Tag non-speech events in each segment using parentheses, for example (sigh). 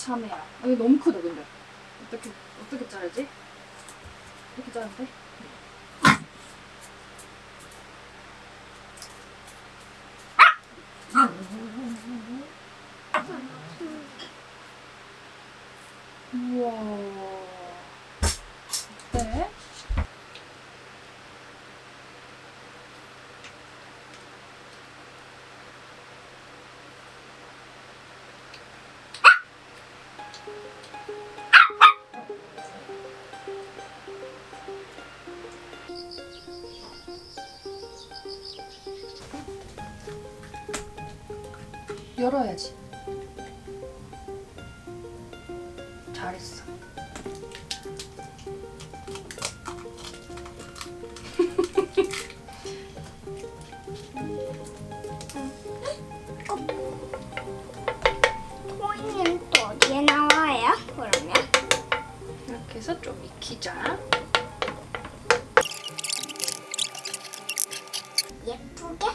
참이야. 아, 이거 너무 크다 근데. 어떻게 어떻게 자르지? 어떻게 자르면 돼? 우와. 어때? 열어야지. 잘했어. (laughs) 코인은 또 어디에 나와요? 그러면? 이렇게 해서 좀 익히자. 예쁘게?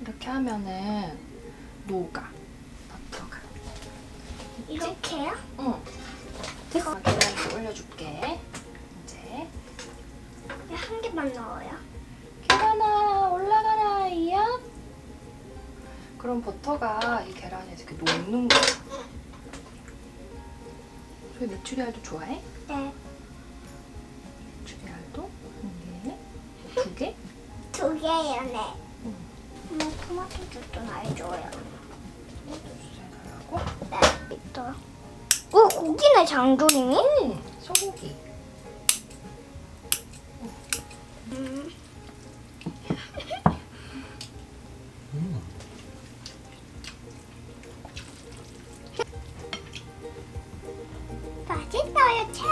이렇게 하면은 녹아. 버터가. 이렇게요? 응. 됐어. 계란도 올려줄게. 이제 한 개만 넣어요. 계란아 올라가라 이야. 그럼 버터가 이 계란에 이렇게 녹는 거야. 저희 메추리알도 좋아해? 네. 메추리알도 한 개, 두 개? 두 개요, 네. 응. 엄마 토마토 주도 놔줘요. 주세요 있다. 오 어, 고기네 장조림이? 음, 소고기. 음. (laughs) 맛있어요, 채